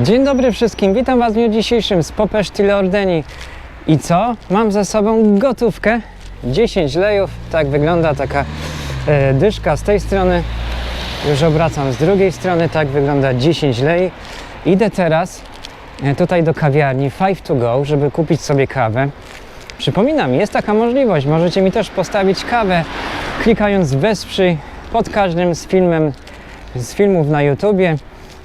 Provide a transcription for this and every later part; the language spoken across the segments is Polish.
Dzień dobry wszystkim, witam Was w dniu dzisiejszym z Popesz Tyle Ordeni. I co? Mam ze sobą gotówkę, 10 lejów, tak wygląda taka e, dyszka z tej strony. Już obracam z drugiej strony, tak wygląda 10 lei. Idę teraz e, tutaj do kawiarni Five to Go, żeby kupić sobie kawę. Przypominam, jest taka możliwość, możecie mi też postawić kawę, klikając wesprzyj pod każdym z filmem, z filmów na YouTubie.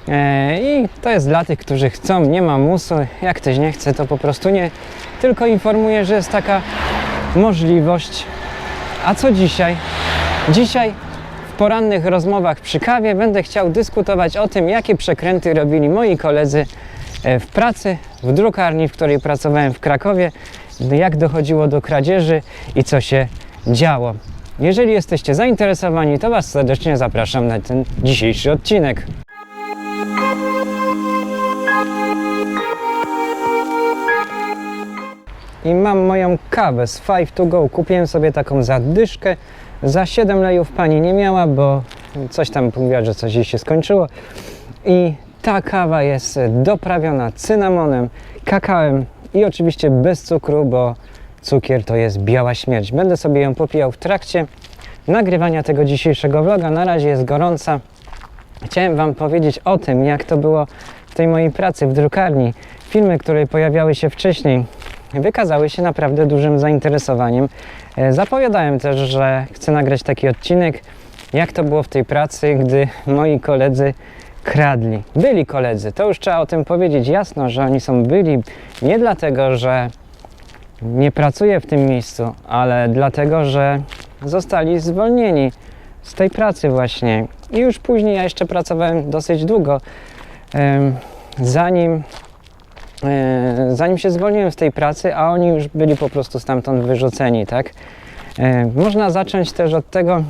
E, I to jest dla tych, którzy chcą, nie ma musu. Jak ktoś nie chce, to po prostu nie. Tylko informuję, że jest taka możliwość. A co dzisiaj? Dzisiaj w porannych rozmowach przy kawie będę chciał dyskutować o tym, jakie przekręty robili moi koledzy e, w pracy, w drukarni, w której pracowałem w Krakowie, jak dochodziło do kradzieży i co się działo. Jeżeli jesteście zainteresowani, to Was serdecznie zapraszam na ten dzisiejszy odcinek. I mam moją kawę z Five to Go. Kupiłem sobie taką zadyszkę. Za 7 lejów pani nie miała, bo coś tam mówiła, że coś jej się skończyło. I ta kawa jest doprawiona cynamonem, kakałem i oczywiście bez cukru, bo cukier to jest biała śmierć. Będę sobie ją popijał w trakcie nagrywania tego dzisiejszego vloga. Na razie jest gorąca. Chciałem Wam powiedzieć o tym, jak to było tej mojej pracy w drukarni. Filmy, które pojawiały się wcześniej, wykazały się naprawdę dużym zainteresowaniem. E, Zapowiadałem też, że chcę nagrać taki odcinek, jak to było w tej pracy, gdy moi koledzy kradli. Byli koledzy, to już trzeba o tym powiedzieć jasno, że oni są byli nie dlatego, że nie pracuję w tym miejscu, ale dlatego, że zostali zwolnieni z tej pracy właśnie. I już później ja jeszcze pracowałem dosyć długo, zanim, e, zanim się zwolniłem z tej pracy, a oni już byli po prostu stamtąd wyrzuceni, tak? E, Można zacząć też od tego,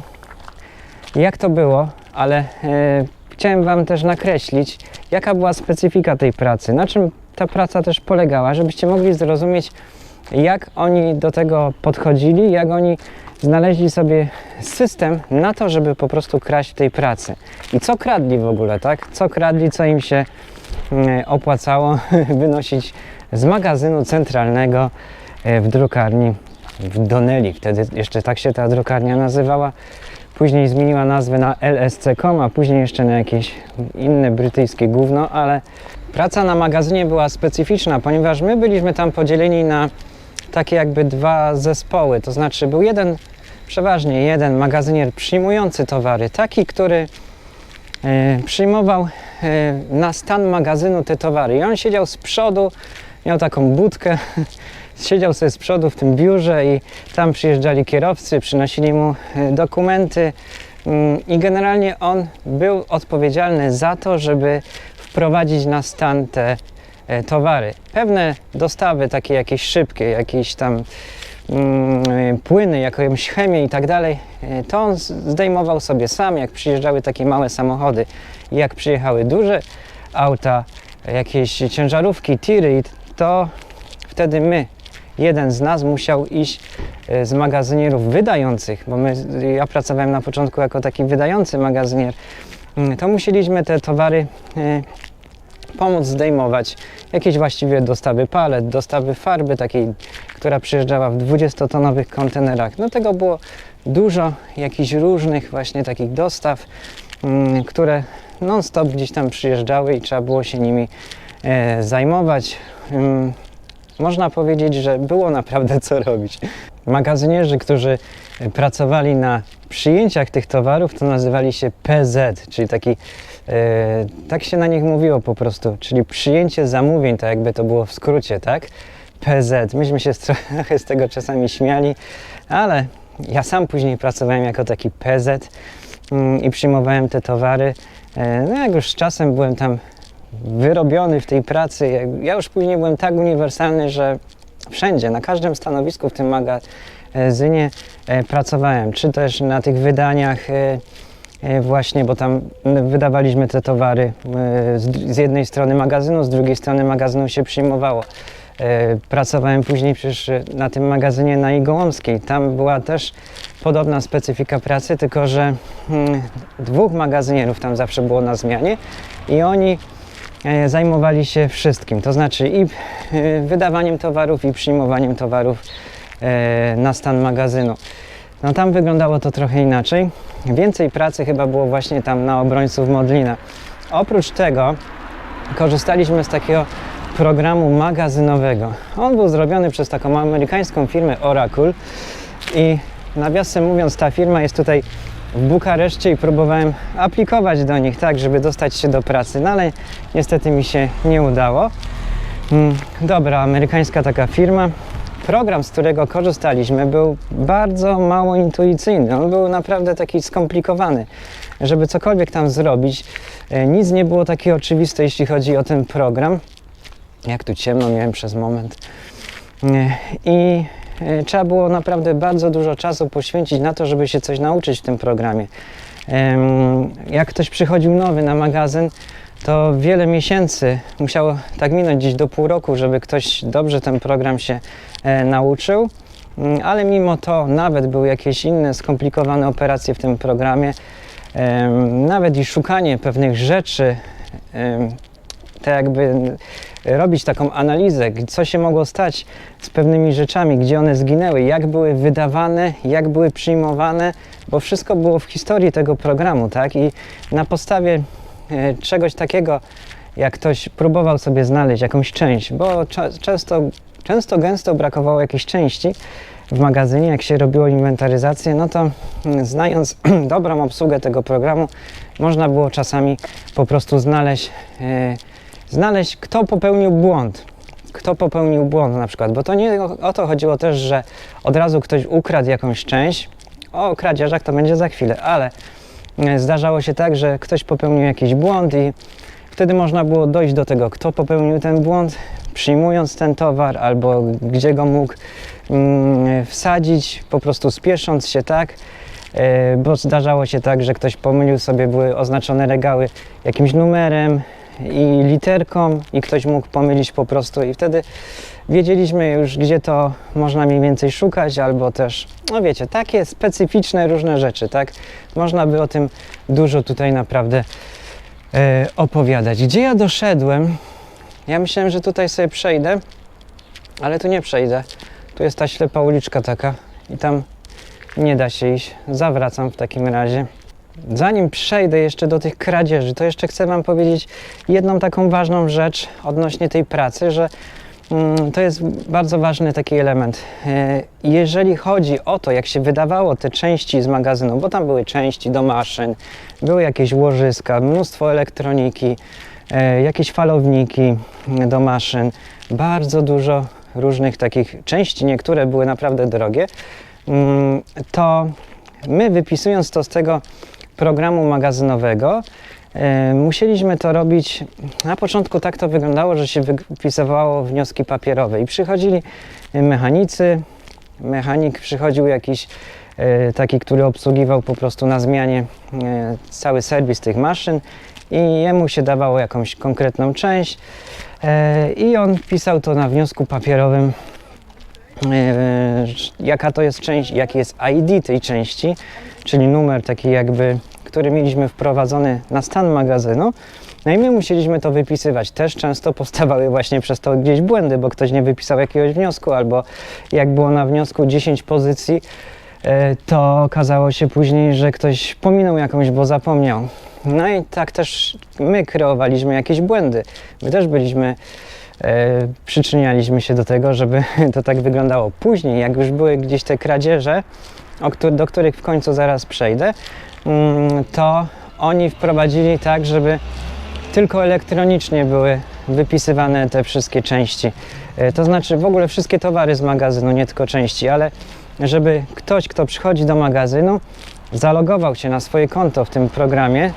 jak to było, ale e, chciałem Wam też nakreślić, jaka była specyfika tej pracy, na czym ta praca też polegała, żebyście mogli zrozumieć, jak oni do tego podchodzili, jak oni znaleźli sobie system na to, żeby po prostu kraść tej pracy. I co kradli w ogóle, tak? Co kradli, co im się mm, opłacało wynosić z magazynu centralnego e, w drukarni w Donnelly. Wtedy jeszcze tak się ta drukarnia nazywała. Później zmieniła nazwę na LSC.com, a później jeszcze na jakieś inne brytyjskie gówno, ale praca na magazynie była specyficzna, ponieważ my byliśmy tam podzieleni na takie jakby dwa zespoły. To znaczy był jeden, przeważnie jeden magazynier przyjmujący towary, taki, który e, przyjmował e, na stan magazynu te towary. I on siedział z przodu, miał taką budkę, siedział sobie z przodu w tym biurze i tam przyjeżdżali kierowcy, przynosili mu e, dokumenty mm, i generalnie on był odpowiedzialny za to, żeby wprowadzić na stan te towary. Pewne dostawy, takie jakieś szybkie, jakieś tam mm, e, płyny, jakąś chemię i tak dalej, e, to on zdejmował sobie sam, jak przyjeżdżały takie małe samochody. Jak przyjechały duże auta, jakieś ciężarówki, tiry, to wtedy my, jeden z nas musiał iść e, z magazynierów wydających, bo my, ja pracowałem na początku jako taki wydający magazynier, Mm, to musieliśmy te towary e, pomóc zdejmować. Jakieś właściwie dostawy palet, dostawy farby takiej, która przyjeżdżała w 20-tonowych kontenerach. No tego było dużo, jakichś różnych właśnie takich dostaw, mm, które non-stop gdzieś tam przyjeżdżały i trzeba było się nimi e, zajmować. Mm, można powiedzieć, że było naprawdę co robić. Magazynierzy, którzy pracowali na przyjęciach tych towarów, to nazywali się PZ, czyli taki, e, tak się na nich mówiło po prostu, czyli przyjęcie zamówień, tak jakby to było w skrócie, tak? PZ. Myśmy się trochę z tego czasami śmiali, ale ja sam później pracowałem jako taki PZ mm, i przyjmowałem te towary. E, No jak już z czasem byłem tam wyrobiony w tej pracy, ja- już później byłem tak uniwersalny, że wszędzie, na każdym stanowisku w tym magazynie pracowałem, czy też na tych wydaniach e, e, właśnie, bo tam wydawaliśmy te towary e, z, jednej strony magazynu, z drugiej strony magazynu się przyjmowało. E, Pracowałem później przecież e, na tym magazynie na Igołomskiej. Tam była też podobna specyfika pracy, tylko że mm, dwóch magazynierów tam zawsze było na zmianie i oni e, zajmowali się wszystkim, to znaczy i e, wydawaniem towarów, i przyjmowaniem towarów e, na stan magazynu. No tam wyglądało to trochę inaczej. Więcej pracy chyba było właśnie tam na obrońców Modlina. Oprócz tego korzystaliśmy z takiego programu magazynowego. On był zrobiony przez taką amerykańską firmę Oracle i nawiasem mówiąc ta firma jest tutaj w Bukareszcie i próbowałem aplikować do nich tak, żeby dostać się do pracy, no ale niestety mi się nie udało. Mm, Dobra, amerykańska taka firma. Program, z którego korzystaliśmy, był bardzo mało intuicyjny. On był naprawdę taki skomplikowany. Żeby cokolwiek tam zrobić, e, nic nie było takie oczywiste, jeśli chodzi o ten program. Jak tu ciemno miałem przez moment. E, I e, trzeba było naprawdę bardzo dużo czasu poświęcić na to, żeby się coś nauczyć w tym programie. Jak ktoś przychodził nowy na magazyn, to wiele miesięcy musiało tak minąć gdzieś do pół roku, żeby ktoś dobrze ten program się e, nauczył. Mm, Ale mimo to nawet były jakieś inne skomplikowane operacje w tym programie. Em, Nawet i szukanie pewnych rzeczy, em, tak jakby robić taką analizę, co się mogło stać z pewnymi rzeczami, gdzie one zginęły, jak były wydawane, jak były przyjmowane, bo wszystko było w historii tego programu, tak? I na podstawie e, czegoś takiego, jak ktoś próbował sobie znaleźć jakąś część, bo często, często gęsto brakowało jakiejś części w magazynie, jak się robiło inwentaryzację, no to znając dobrą obsługę tego programu, można było czasami po prostu znaleźć, e, znaleźć kto popełnił błąd. Kto popełnił błąd na przykład, bo to nie o, to chodziło też, że od razu ktoś ukradł jakąś część. O kradzieżach to będzie za chwilę, ale e, zdarzało się tak, że ktoś popełnił jakiś błąd i wtedy można było dojść do tego, kto popełnił ten błąd, przyjmując ten towar albo gdzie go mógł mm, wsadzić, po prostu spiesząc się tak, e, bo zdarzało się tak, że ktoś pomylił sobie, były oznaczone regały jakimś numerem i literką i ktoś mógł pomylić po prostu i wtedy wiedzieliśmy już, gdzie to można mniej więcej szukać, albo też, no wiecie, takie specyficzne różne rzeczy, tak? Można by o tym dużo tutaj naprawdę e, opowiadać. Gdzie ja doszedłem? Ja myślałem, że tutaj sobie przejdę, ale tu nie przejdę. Tu jest ta ślepa uliczka taka i tam nie da się iść. Zawracam w takim razie. Zanim przejdę jeszcze do tych kradzieży, to jeszcze chcę Wam powiedzieć jedną taką ważną rzecz odnośnie tej pracy, że mm, to jest bardzo ważny taki element. E, Jeżeli chodzi o to, jak się wydawało te części z magazynu, bo tam były części do maszyn, były jakieś łożyska, mnóstwo elektroniki, e, jakieś falowniki do maszyn, bardzo dużo różnych takich części, niektóre były naprawdę drogie, mm, to my wypisując to z tego programu magazynowego, e, musieliśmy to robić. Na początku tak to wyglądało, że się wypisywało wnioski papierowe i przychodzili mechanicy. Mechanik przychodził jakiś e, taki, który obsługiwał po prostu na zmianie e, cały serwis tych maszyn i jemu się dawało jakąś konkretną część e, i on pisał to na wniosku papierowym e, jaka to jest część, jaki jest ID tej części, czyli numer taki jakby, który mieliśmy wprowadzony na stan magazynu. No i my musieliśmy to wypisywać. Też często powstawały właśnie przez to gdzieś błędy, bo ktoś nie wypisał jakiegoś wniosku, albo jak było na wniosku 10 pozycji, e, to okazało się później, że ktoś pominął jakąś, bo zapomniał. No i tak też my kreowaliśmy jakieś błędy. My też byliśmy e, przyczynialiśmy się do tego, żeby to tak wyglądało. Później, jak już były gdzieś te kradzieże, do których w końcu zaraz przejdę, mm, to oni wprowadzili tak, żeby tylko elektronicznie były wypisywane te wszystkie części. E, To znaczy w ogóle wszystkie towary z magazynu, nie tylko części, ale żeby ktoś, kto przychodzi do magazynu, zalogował się na swoje konto w tym programie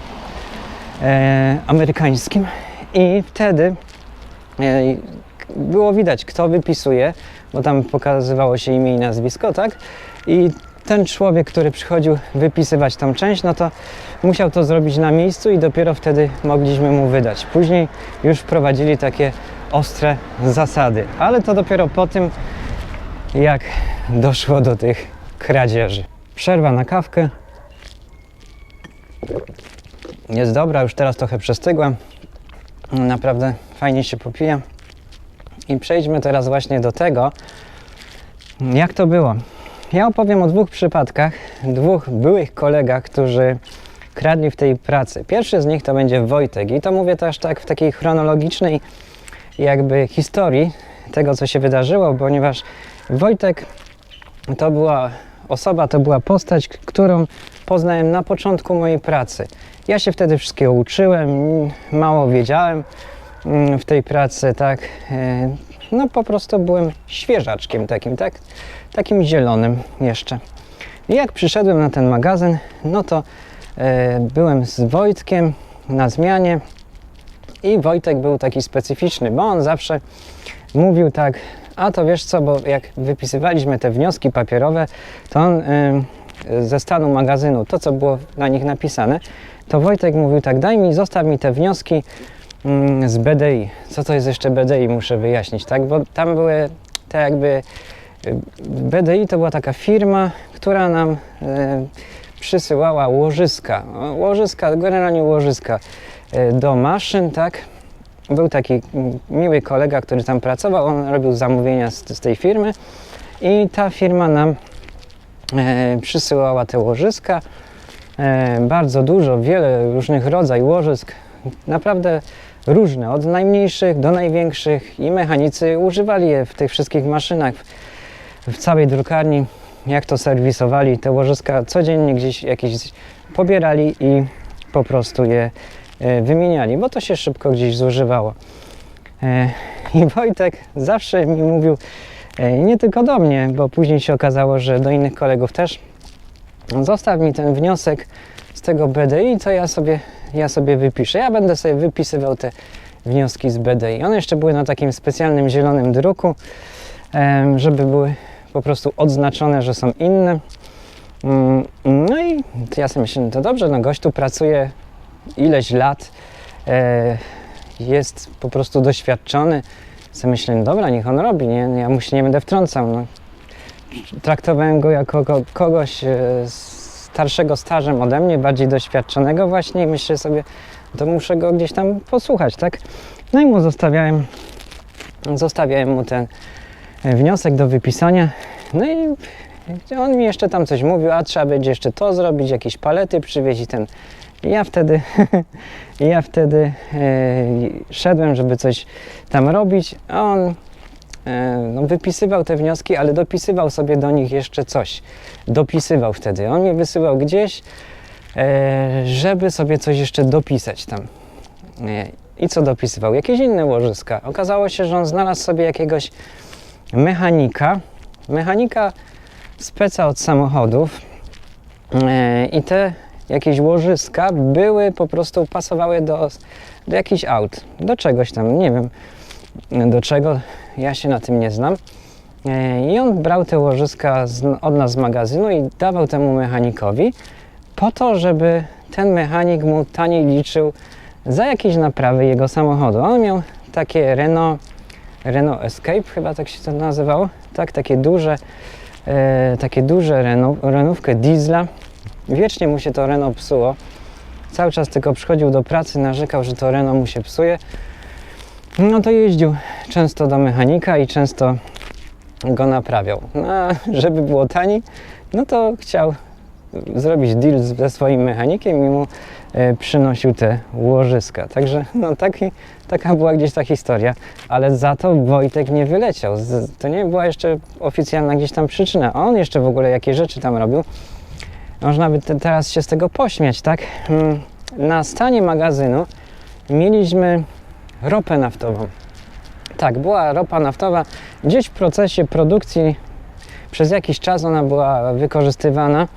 e, amerykańskim i wtedy e, było widać, kto wypisuje, bo tam pokazywało się imię i nazwisko, tak? I ten człowiek, który przychodził wypisywać tą część, no to musiał to zrobić na miejscu i dopiero wtedy mogliśmy mu wydać. Później już wprowadzili takie ostre zasady, ale to dopiero po tym, jak doszło do tych kradzieży. Przerwa na kawkę. Jest dobra, już teraz trochę przestygła. Naprawdę fajnie się popija. I przejdźmy teraz właśnie do tego, jak to było. Ja opowiem o dwóch przypadkach, dwóch byłych kolegach, którzy kradli w tej pracy. Pierwszy z nich to będzie Wojtek i to mówię też tak w takiej chronologicznej jakby historii tego, co się wydarzyło, ponieważ Wojtek to była osoba, to była postać, którą poznałem na początku mojej pracy. Ja się wtedy wszystkiego uczyłem, mało wiedziałem mm, w tej pracy, tak. E, No po prostu byłem świeżaczkiem takim, tak, takim zielonym jeszcze. I jak przyszedłem na ten magazyn, no to e, byłem z Wojtkiem na zmianie i Wojtek był taki specyficzny, bo on zawsze mówił tak, a to wiesz co, bo jak wypisywaliśmy te wnioski papierowe, to on ze stanu magazynu, to co było na nich napisane, to Wojtek mówił tak, daj mi, zostaw mi te wnioski mm, z BDI. Co to jest jeszcze BDI, muszę wyjaśnić, tak, bo tam były te jakby, y, BDI to była taka firma, która nam y, przysyłała łożyska, o, łożyska, generalnie łożyska y, do maszyn, tak, był taki mm, miły kolega, który tam pracował, on robił zamówienia z, z tej firmy i ta firma nam przysyłała te łożyska. E, bardzo dużo, wiele różnych rodzajów łożysk, naprawdę różne, od najmniejszych do największych i mechanicy używali je w tych wszystkich maszynach, w, całej drukarni, jak to serwisowali, te łożyska codziennie gdzieś jakieś pobierali i po prostu je e, wymieniali, bo to się szybko gdzieś zużywało. E, I Wojtek zawsze mi mówił, e, nie tylko do mnie, bo później się okazało, że do innych kolegów też, zostaw mi ten wniosek z tego BDI, co ja sobie, ja sobie wypiszę. Ja będę sobie wypisywał te wnioski z BDI. One jeszcze były na takim specjalnym zielonym druku, żeby były po prostu odznaczone, że są inne. Mm, No i ja sobie myślę, no to dobrze, no gość tu pracuje ileś lat, e, jest po prostu doświadczony. Sobie myślę, no dobra, niech on robi, nie? ja mu się nie będę wtrącał. No. Traktowałem go jako ko- kogoś e, starszego stażem ode mnie, bardziej doświadczonego właśnie i myślę sobie, to muszę go gdzieś tam posłuchać, tak? No i mu zostawiałem, zostawiałem mu ten e, wniosek do wypisania. No i on mi jeszcze tam coś mówił, a trzeba będzie jeszcze to zrobić, jakieś palety przywieźć i ten. I ja wtedy, ja wtedy e, szedłem, żeby coś tam robić, a on e, no, wypisywał te wnioski, ale dopisywał sobie do nich jeszcze coś. Dopisywał wtedy. On mnie wysyłał gdzieś, e, żeby sobie coś jeszcze dopisać tam. I co dopisywał? Jakieś inne łożyska. Okazało się, że on znalazł sobie jakiegoś mechanika. Mechanika speca od samochodów. I te jakieś łożyska były po prostu pasowały do, do jakichś aut, do czegoś tam, nie wiem do czego, ja się na tym nie znam. E, I on brał te łożyska z, od nas z magazynu i dawał temu mechanikowi po to, żeby ten mechanik mu taniej liczył za jakieś naprawy jego samochodu. On miał takie Renault, Renault Escape, chyba tak się to nazywało, tak, takie duże, e, takie duże Renault, Renaultkę diesla. Wiecznie mu się to Renault psuło. Cały czas tylko przychodził do pracy, narzekał, że to Renault mu się psuje. No to jeździł często do mechanika i często go naprawiał. No, a żeby było taniej, no to chciał zrobić deal ze swoim mechanikiem i mu e, przynosił te łożyska. Także no, taki, taka była gdzieś ta historia, ale za to Wojtek nie wyleciał. Z, to nie była jeszcze oficjalna gdzieś tam przyczyna. On jeszcze w ogóle jakie rzeczy tam robił. Można by te, teraz się z tego pośmiać, tak? Mm, Na stanie magazynu mieliśmy ropę naftową. Tak, była ropa naftowa. Gdzieś w procesie produkcji przez jakiś czas ona była wykorzystywana.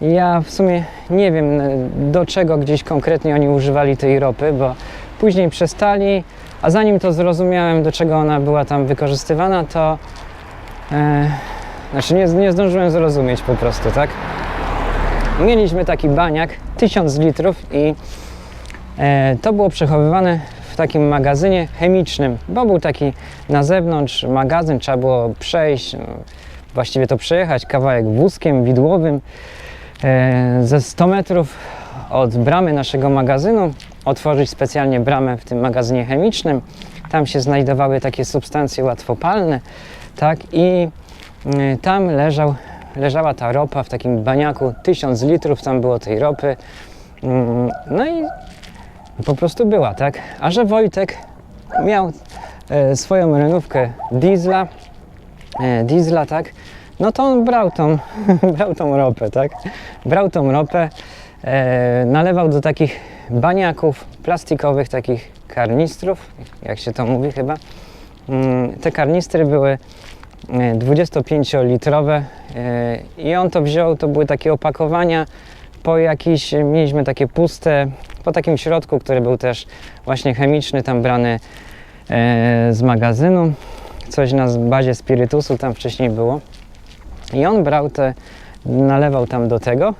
Ja w sumie nie wiem e, do czego gdzieś konkretnie oni używali tej ropy, bo później przestali, a zanim to zrozumiałem do czego ona była tam wykorzystywana, to e, znaczy nie, nie zdążyłem zrozumieć po prostu, tak? Mieliśmy taki baniak, 1000 litrów i e, to było przechowywane w takim magazynie chemicznym, bo był taki na zewnątrz magazyn, trzeba było przejść, właściwie to przejechać kawałek wózkiem widłowym e, ze 100 metrów od bramy naszego magazynu. otworzyć specjalnie bramę w tym magazynie chemicznym. Tam się znajdowały takie substancje łatwopalne, tak, i tam leżał, leżała ta ropa w takim baniaku, 1000 litrów tam było tej ropy. Mm, No i po prostu była, tak? A że Wojtek miał e, swoją renówkę diesla, e, diesla, tak? No to on brał tą, brał tą ropę, tak? Brał tą ropę, e, nalewał do takich baniaków plastikowych, takich karnistrów, jak się to mówi chyba. Mm, Te karnistry były 25-litrowe e, i on to wziął, to były takie opakowania po jakiś, mieliśmy takie puste, po takim środku, który był też właśnie chemiczny, tam brany e, z magazynu, coś na bazie spirytusu tam wcześniej było. I on brał te, nalewał tam do tego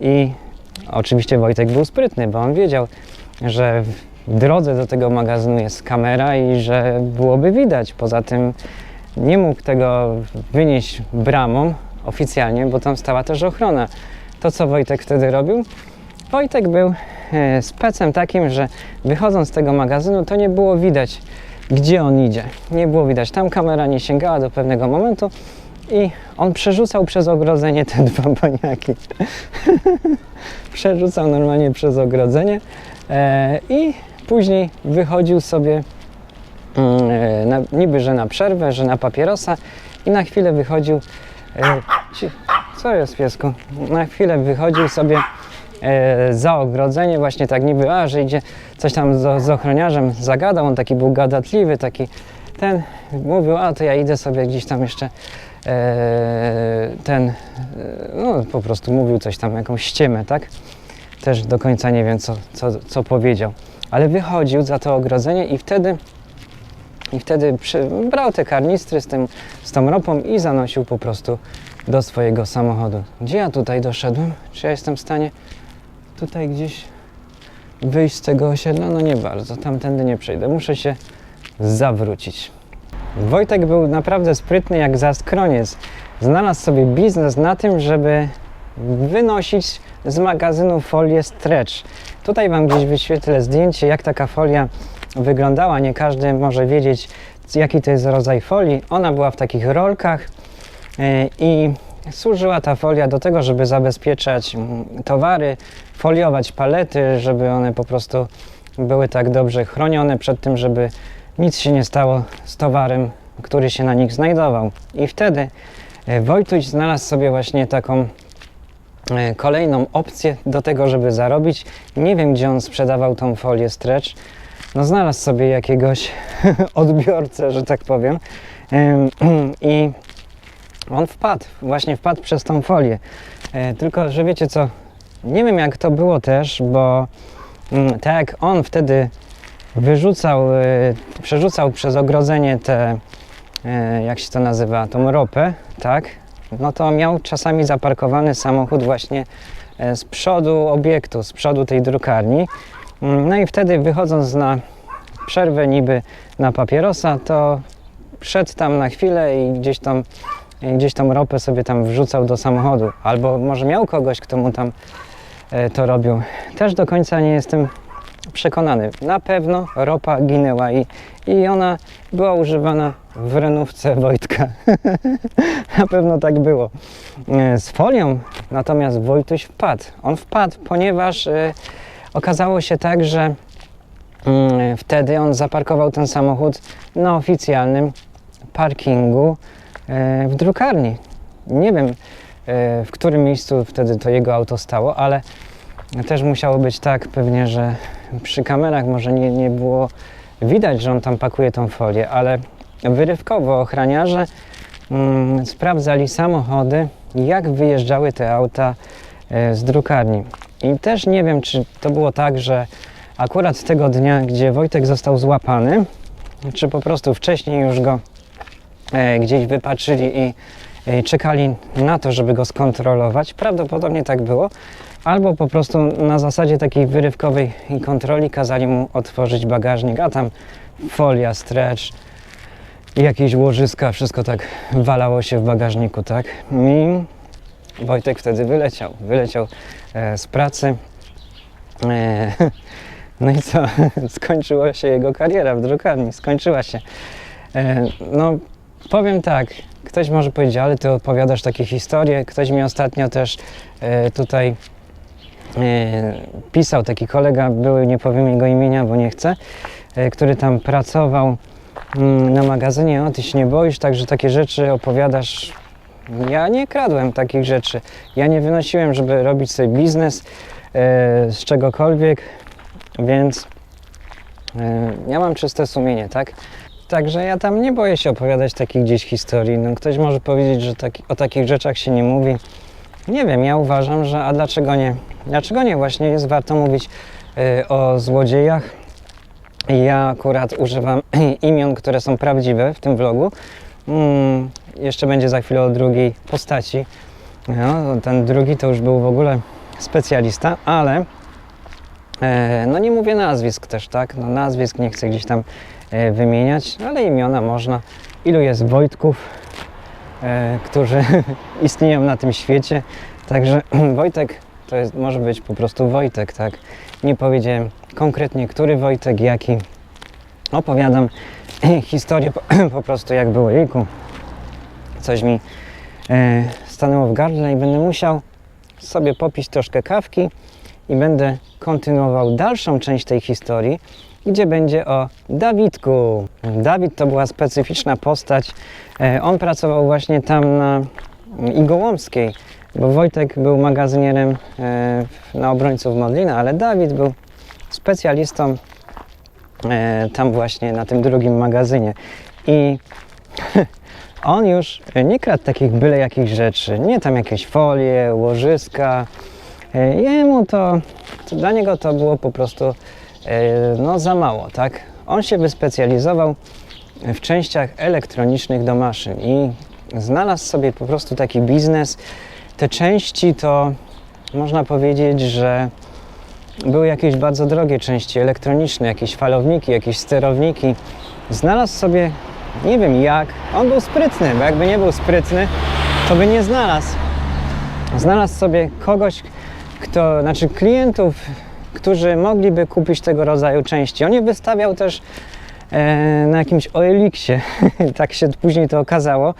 i oczywiście Wojtek był sprytny, bo on wiedział, że w drodze do tego magazynu jest kamera i że byłoby widać. Poza tym nie mógł tego wynieść bramą oficjalnie, bo tam stała też ochrona. To co Wojtek wtedy robił? Wojtek był e, specem takim, że wychodząc z tego magazynu, to nie było widać, gdzie on idzie. Nie było widać. Tam kamera nie sięgała do pewnego momentu i on przerzucał przez ogrodzenie te dwa baniaki. przerzucał normalnie przez ogrodzenie e, i później wychodził sobie na, niby, że na przerwę, że na papierosa i na chwilę wychodził e, co jest piesku? Na chwilę wychodził sobie e, za ogrodzenie, właśnie tak niby, a, że idzie coś tam z, z ochroniarzem zagadał, on taki był gadatliwy, taki ten, mówił, a to ja idę sobie gdzieś tam jeszcze e, ten, e, no po prostu mówił coś tam, jakąś ściemę, tak? Też do końca nie wiem, co, co, co powiedział. Ale wychodził za to ogrodzenie i wtedy i wtedy przy, brał te karnistry z, tym, z tą ropą i zanosił po prostu do swojego samochodu. Gdzie ja tutaj doszedłem? Czy ja jestem w stanie tutaj gdzieś wyjść z tego osiedla? No nie bardzo, tamtędy nie przejdę. Muszę się zawrócić. Wojtek był naprawdę sprytny jak zaskroniec. Znalazł sobie biznes na tym, żeby wynosić z magazynu folię stretch. Tutaj Wam gdzieś wyświetlę zdjęcie, jak taka folia wyglądała. Nie każdy może wiedzieć, jaki to jest rodzaj folii. Ona była w takich rolkach e, i służyła ta folia do tego, żeby zabezpieczać mm, towary, foliować palety, żeby one po prostu były tak dobrze chronione przed tym, żeby nic się nie stało z towarem, który się na nich znajdował. I wtedy e, Wojtuś znalazł sobie właśnie taką e, kolejną opcję do tego, żeby zarobić. Nie wiem, gdzie on sprzedawał tą folię stretch. No znalazł sobie jakiegoś odbiorcę, że tak powiem. I on wpadł, właśnie wpadł przez tą folię. E, Tylko, że wiecie co, nie wiem jak to było też, bo mm, tak jak on wtedy wyrzucał, e, przerzucał przez ogrodzenie te, e, jak się to nazywa, tą ropę, tak, no to miał czasami zaparkowany samochód właśnie z przodu obiektu, z przodu tej drukarni. Mm, No i wtedy wychodząc na przerwę niby na papierosa, to szedł tam na chwilę i gdzieś tam gdzieś tam ropę sobie tam wrzucał do samochodu. Albo może miał kogoś, kto mu tam e, to robił. Też do końca nie jestem przekonany. Na pewno ropa ginęła i, i ona była używana w renówce Wojtka. Na pewno tak było. E, Z folią natomiast Wojtuś wpadł. On wpadł, ponieważ e, okazało się tak, że mm, wtedy on zaparkował ten samochód na oficjalnym parkingu e, w drukarni. Nie wiem, e, w którym miejscu wtedy to jego auto stało, ale też musiało być tak pewnie, że przy kamerach może nie, nie było widać, że on tam pakuje tą folię, ale wyrywkowo ochraniarze mm, sprawdzali samochody, jak wyjeżdżały te auta e, z drukarni. I też nie wiem, czy to było tak, że akurat tego dnia, gdzie Wojtek został złapany, czy po prostu wcześniej już go e, gdzieś wypatrzyli i e, czekali na to, żeby go skontrolować. Prawdopodobnie tak było. Albo po prostu na zasadzie takiej wyrywkowej kontroli kazali mu otworzyć bagażnik, a tam folia, stretch jakieś łożyska, wszystko tak walało się w bagażniku, tak? I Wojtek wtedy wyleciał. Wyleciał e, z pracy. E, No i co? Skończyła się jego kariera w drukarni, skończyła się. E, no, powiem tak, ktoś może powiedzieć, ale ty opowiadasz takie historie. Ktoś mi ostatnio też tutaj pisał, taki kolega, były, nie powiem jego imienia, bo nie chcę, który tam pracował mm, na magazynie. O, ty się nie boisz, także takie rzeczy opowiadasz. Ja nie kradłem takich rzeczy. Ja nie wynosiłem, żeby robić sobie biznes e, z czegokolwiek, więc e, ja mam czyste sumienie, tak? Także ja tam nie boję się opowiadać takich gdzieś historii. No, ktoś może powiedzieć, że taki, o takich rzeczach się nie mówi. Nie wiem, ja uważam, że a dlaczego nie? Dlaczego nie? Właśnie jest warto mówić e, o złodziejach. Ja akurat używam imion, które są prawdziwe w tym vlogu. Mm, jeszcze będzie za chwilę o drugiej postaci. No, ten drugi to już był w ogóle specjalista, ale e, no nie mówię nazwisk też, tak? No, nazwisk nie chcę gdzieś tam e, wymieniać, ale imiona można. Ilu jest Wojtków, e, którzy istnieją na tym świecie. Także Wojtek to jest, może być po prostu Wojtek, tak? Nie powiedziałem konkretnie, który Wojtek, jaki. Opowiadam historię po, po prostu jak było. Jejku, coś mi e, stanęło w gardle i będę musiał sobie popić troszkę kawki i będę kontynuował dalszą część tej historii, gdzie będzie o Dawidku. Dawid to była specyficzna postać. E, on pracował właśnie tam na Igołomskiej, bo Wojtek był magazynierem e, na obrońców Modlina, ale Dawid był specjalistą tam właśnie na tym drugim magazynie. I on już nie kradł takich byle jakich rzeczy, nie tam jakieś folie, łożyska. E, Jemu to, to, dla niego to było po prostu e, no, za mało, tak? On się wyspecjalizował w częściach elektronicznych do maszyn i znalazł sobie po prostu taki biznes. Te części to można powiedzieć, że były jakieś bardzo drogie części elektroniczne, jakieś falowniki, jakieś sterowniki. Znalazł sobie, nie wiem jak, on był sprytny, bo jakby nie był sprytny, to by nie znalazł. Znalazł sobie kogoś, kto, znaczy klientów, którzy mogliby kupić tego rodzaju części. On je wystawiał też e, na jakimś OLX-ie, tak się później to okazało,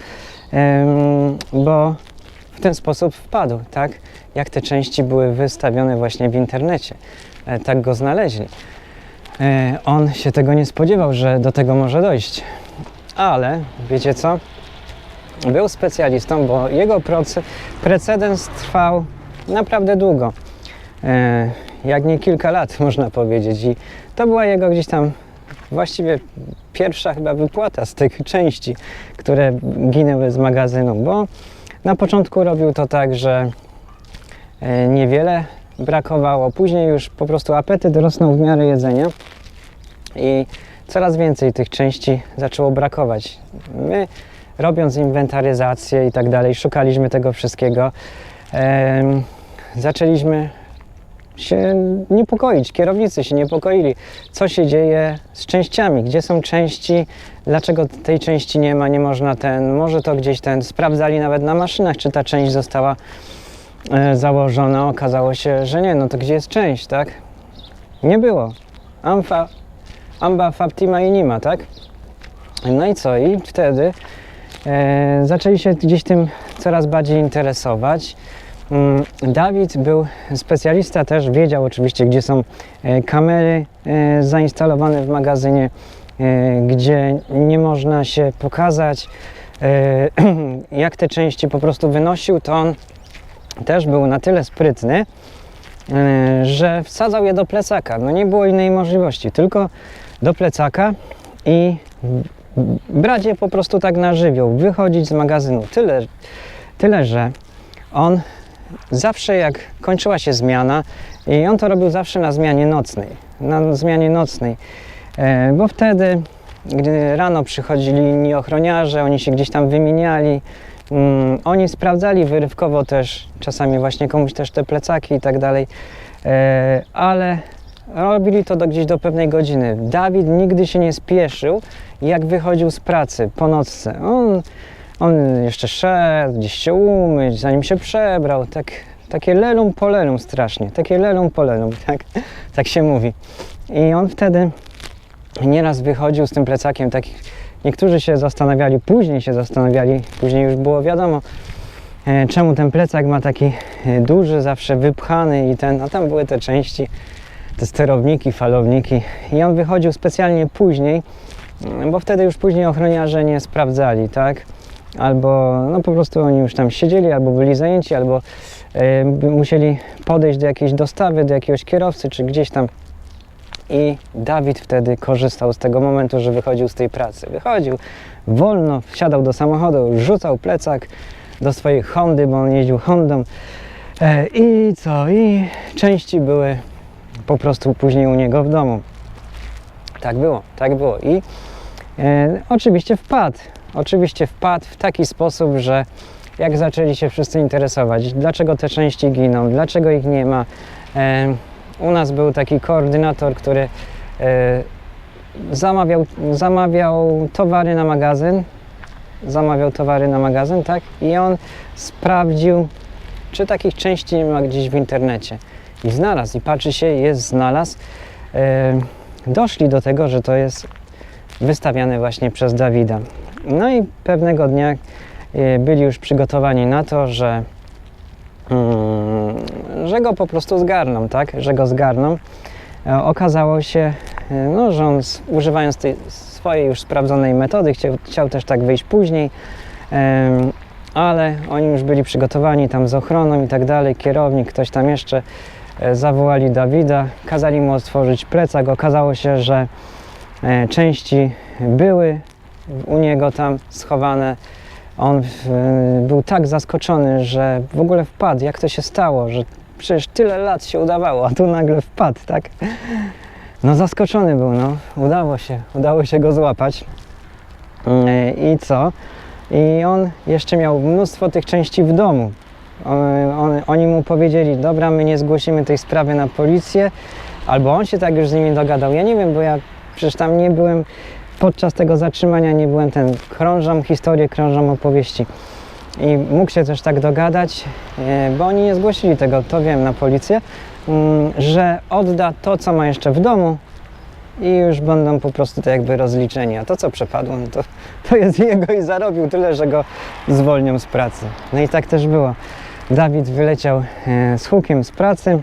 em, bo w ten sposób wpadł, tak? Jak te części były wystawione właśnie w internecie. E, tak go znaleźli. E, on się tego nie spodziewał, że do tego może dojść. Ale wiecie co? Był specjalistą, bo jego precedens trwał naprawdę długo. E, jak nie kilka lat, można powiedzieć. I to była jego gdzieś tam właściwie pierwsza chyba wypłata z tych części, które ginęły z magazynu, bo na początku robił to tak, że e, niewiele brakowało. Później już po prostu apetyt rosnął w miarę jedzenia i coraz więcej tych części zaczęło brakować. My robiąc inwentaryzację i tak dalej, szukaliśmy tego wszystkiego. em, zaczęliśmy się niepokoić, kierownicy się niepokoili, co się dzieje z częściami, gdzie są części, dlaczego tej części nie ma, nie można ten, może to gdzieś ten, sprawdzali nawet na maszynach, czy ta część została e, założona, okazało się, że nie, no to gdzie jest część, tak? Nie było. Amfa, amba faptima i nima, tak? No i co? I wtedy e, zaczęli się gdzieś tym coraz bardziej interesować. Mm, Dawid był specjalista też, wiedział oczywiście, gdzie są e, kamery e, zainstalowane w magazynie, e, gdzie nie można się pokazać. Jak te części po prostu wynosił, to on też był na tyle sprytny, że wsadzał je do plecaka. No nie było innej możliwości, tylko do plecaka i brać je po prostu tak na żywioł, wychodzić z magazynu. Tyle, tyle że on zawsze jak kończyła się zmiana i on to robił zawsze na zmianie nocnej, na zmianie nocnej, e, bo wtedy, gdy rano przychodzili inni ochroniarze, oni się gdzieś tam wymieniali, mm, oni sprawdzali wyrywkowo też, czasami właśnie komuś też te plecaki i tak dalej, e, ale robili to do, gdzieś do pewnej godziny. Dawid nigdy się nie spieszył, jak wychodził z pracy po nocce. On on jeszcze szedł, gdzieś się umyć, zanim się przebrał, tak, takie lelum po lelum strasznie, takie lelum po lelum, tak, tak się mówi. I on wtedy nieraz wychodził z tym plecakiem. Tak, niektórzy się zastanawiali, później się zastanawiali, później już było wiadomo, e, czemu ten plecak ma taki e, duży, zawsze wypchany i ten, a tam były te części, te sterowniki, falowniki. I on wychodził specjalnie później, bo wtedy już później ochroniarze nie sprawdzali, tak? Albo no po prostu oni już tam siedzieli, albo byli zajęci, albo musieli podejść do jakiejś dostawy, do jakiegoś kierowcy, czy gdzieś tam. I Dawid wtedy korzystał z tego momentu, że wychodził z tej pracy. Wychodził wolno, wsiadał do samochodu, rzucał plecak do swojej Hondy, bo on jeździł Hondą. E, I co? I części były po prostu później u niego w domu. Tak było, tak było. I e, oczywiście wpadł. Oczywiście wpadł w taki sposób, że jak zaczęli się wszyscy interesować, dlaczego te części giną, dlaczego ich nie ma. E, u nas był taki koordynator, który e, zamawiał, zamawiał towary na magazyn. Zamawiał towary na magazyn, tak? I on sprawdził, czy takich części nie ma gdzieś w internecie. I znalazł, i patrzy się, jest znalazł. E, doszli do tego, że to jest wystawiane właśnie przez Dawida. No i pewnego dnia e, byli już przygotowani na to, że, mm, że go po prostu zgarną, tak? Że go zgarną. E, Okazało się, no, że on używając tej swojej już sprawdzonej metody, chciał, chciał też tak wyjść później, ale oni już byli przygotowani tam z ochroną i tak dalej, kierownik, ktoś tam jeszcze, zawołali Dawida, kazali mu otworzyć plecak, okazało się, że e, części były u niego tam schowane. On w, był tak zaskoczony, że w ogóle wpadł, jak to się stało, że przecież tyle lat się udawało, a tu nagle wpadł, tak? No zaskoczony był, no. Udało się, udało się go złapać. E, I co? I on jeszcze miał mnóstwo tych części w domu. On, on, oni mu powiedzieli, dobra, my nie zgłosimy tej sprawy na policję, albo on się tak już z nimi dogadał. Ja nie wiem, bo ja przecież tam nie byłem, podczas tego zatrzymania nie byłem ten, krążam historię, krążam opowieści. I mógł się też tak dogadać, e, bo oni nie zgłosili tego, to wiem, na policję, mm, że odda to, co ma jeszcze w domu i już będą po prostu to jakby rozliczeni. A to, co przepadło, no to, to jest jego i zarobił tyle, że go zwolnią z pracy. No i tak też było. Dawid wyleciał e, z hukiem z pracy.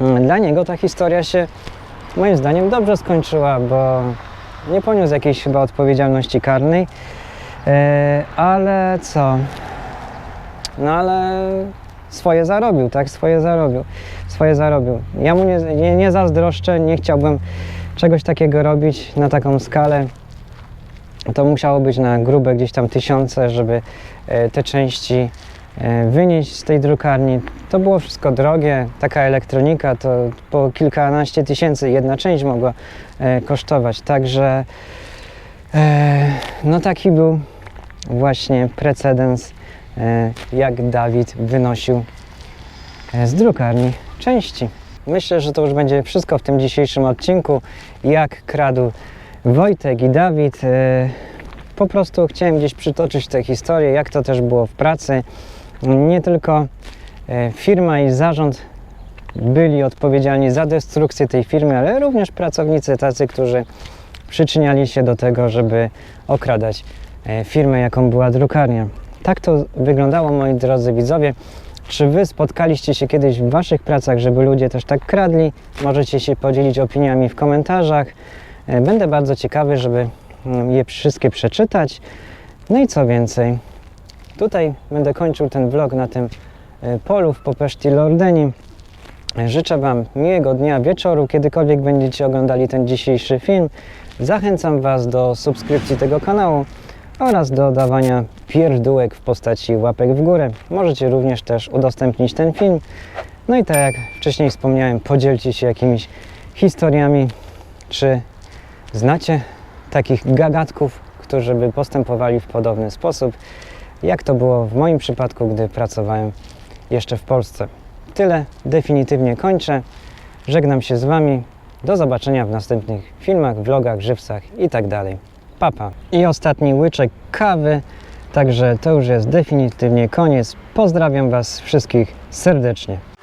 Mm, Dla niego ta historia się moim zdaniem dobrze skończyła, bo nie poniósł jakiejś chyba odpowiedzialności karnej. E, ale co? No ale swoje zarobił, tak? Swoje zarobił. Swoje zarobił. Ja mu nie, nie, nie zazdroszczę, nie chciałbym czegoś takiego robić na taką skalę. To musiało być na grube gdzieś tam tysiące, żeby e, te części wynieść z tej drukarni. To było wszystko drogie. Taka elektronika to po kilkanaście tysięcy jedna część mogła e, kosztować. Także e, no taki był właśnie precedens, e, jak Dawid wynosił e, z drukarni części. Myślę, że to już będzie wszystko w tym dzisiejszym odcinku. Jak kradł Wojtek i Dawid. E, Po prostu chciałem gdzieś przytoczyć tę historię, jak to też było w pracy. Nie tylko e, firma i zarząd byli odpowiedzialni za destrukcję tej firmy, ale również pracownicy tacy, którzy przyczyniali się do tego, żeby okradać e, firmę, jaką była drukarnia. Tak to wyglądało, moi drodzy widzowie. Czy wy spotkaliście się kiedyś w waszych pracach, żeby ludzie też tak kradli? Możecie się podzielić opiniami w komentarzach. E, Będę bardzo ciekawy, żeby mm, je wszystkie przeczytać. No i co więcej, tutaj będę kończył ten vlog na tym e, polu w Popeszti Lordeni. Życzę Wam miłego dnia, wieczoru, kiedykolwiek będziecie oglądali ten dzisiejszy film. Zachęcam Was do subskrypcji tego kanału oraz do dawania pierdółek w postaci łapek w górę. Możecie również też udostępnić ten film. No i tak jak wcześniej wspomniałem, podzielcie się jakimiś historiami, czy znacie takich gagatków, którzy by postępowali w podobny sposób, jak to było w moim przypadku, gdy pracowałem jeszcze w Polsce. Tyle, definitywnie kończę. Żegnam się z Wami. Do zobaczenia w następnych filmach, vlogach, żywcach i tak. Papa. I ostatni łyczek kawy. Także to już jest definitywnie koniec. Pozdrawiam Was wszystkich serdecznie.